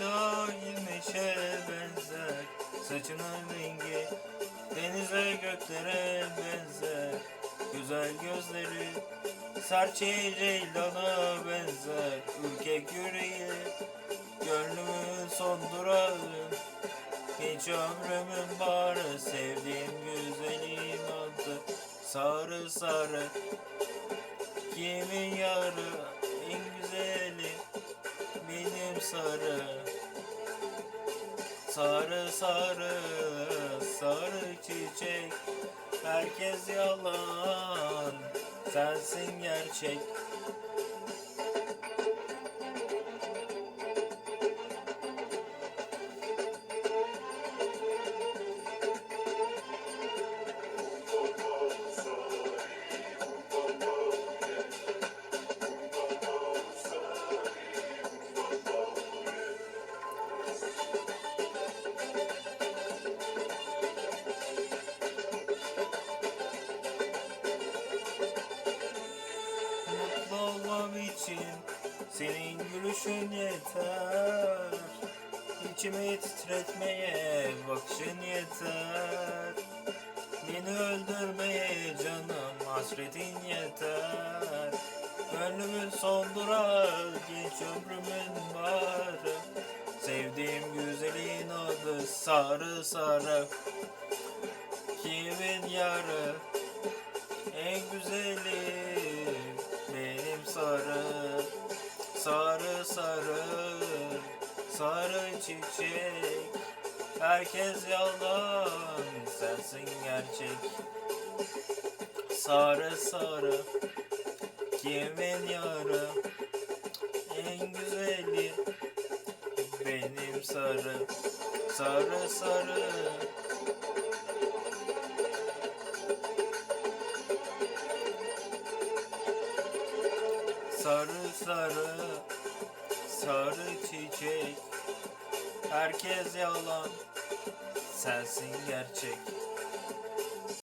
meşe benzer. Saçının rengi denize göklere benzer. Güzel gözleri serçe ceylana benzer. Ürkek yüreği gönlümün son durağı Hiç ömrümün barı sevdiğim güzelin adı. Sarı sarı kimin yarı? En güzeli benim sarı Sarı sarı sarı çiçek. Herkes yalan sensin gerçek olmam için senin gülüşün yeter. İçimi titretmeye bakışın yeter. Beni öldürmeye canım hasretin yeter. Gönlümün son durağı genç ömrümün varı Sevdiğim güzelin adı sarı sarı. Kimin yarı? En güzeli Sarı sarı sarı çiçek. Herkes yalan sensin gerçek. Sarı sarı kimin yarı? En güzeli benim sarı. Sarı sarı Sarı sarı sarı çiçek. Herkes yalan sensin gerçek